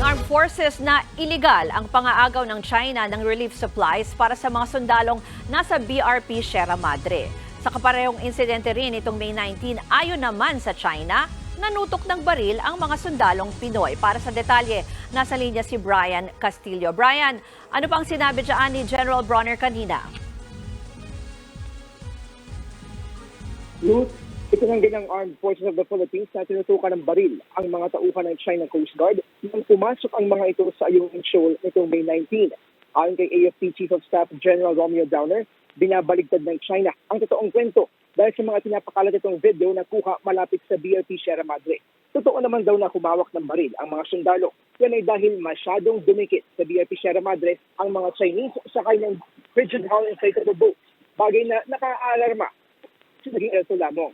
ng armed forces na iligal ang pangaagaw ng China ng relief supplies para sa mga sundalong nasa BRP Sierra Madre. Sa kaparehong insidente rin itong May 19, ayon naman sa China, nanutok ng baril ang mga sundalong Pinoy. Para sa detalye, nasa linya si Brian Castillo. Brian, ano pang sinabi dyan ni General Bronner kanina? Ruth, ito ng Armed Forces of the Philippines na tinutukan ng baril ang mga tauhan ng China Coast Guard nang pumasok ang mga ito sa Ayungin Shoal nitong May 19. Ayon kay AFP Chief of Staff General Romeo Downer, binabaligtad ng China ang totoong kwento dahil sa mga pinapakalat itong video na kuha malapit sa BRP Sierra Madre. Totoo naman daw na humawak ng baril ang mga sundalo. Yan ay dahil masyadong dumikit sa BRP Sierra Madre ang mga Chinese sa kanilang frigid hull inflatable boats. Bagay na nakaalarma sa naging ito lamang.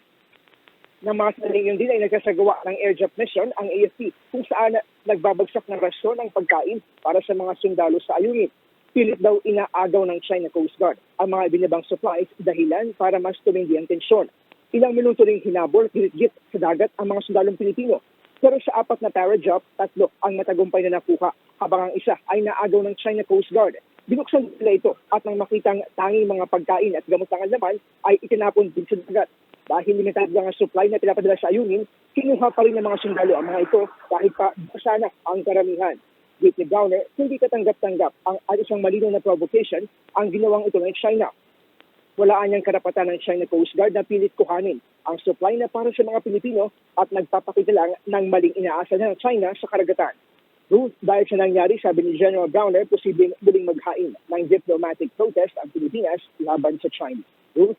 Ng mga sanayin din ay nagsasagawa ng air drop mission ang AFP kung saan nagbabagsak ng rasyon ng pagkain para sa mga sundalo sa ayungin. Pilit daw inaagaw ng China Coast Guard ang mga binibang supplies dahilan para mas tumindi ang tensyon. Ilang minuto rin hinabol, git sa dagat ang mga sundalong Pilipino. Pero sa apat na para drop, tatlo ang matagumpay na nakuha habang ang isa ay naagaw ng China Coast Guard. Binuksan nila ito at nang makitang tanging mga pagkain at gamot ang laman ay itinapon din sa dagat. Dahil limitado lang ang supply na pinapadala sa ayungin, kinuha pa rin ng mga sundalo ang mga ito kahit pa sana ang karamihan. Ni Browner, hindi katanggap-tanggap ang at isang malinaw na provocation ang ginawang ito ng China. Walaan niyang karapatan ng China Coast Guard na pilit kuhanin ang supply na para sa mga Pilipino at nagpapakita lang ng maling inaasa ng China sa karagatan. Ruth, dahil sa nangyari, sabi ni General Browner, posibleng muling maghain ng diplomatic protest ang Pilipinas laban sa China. Ruth?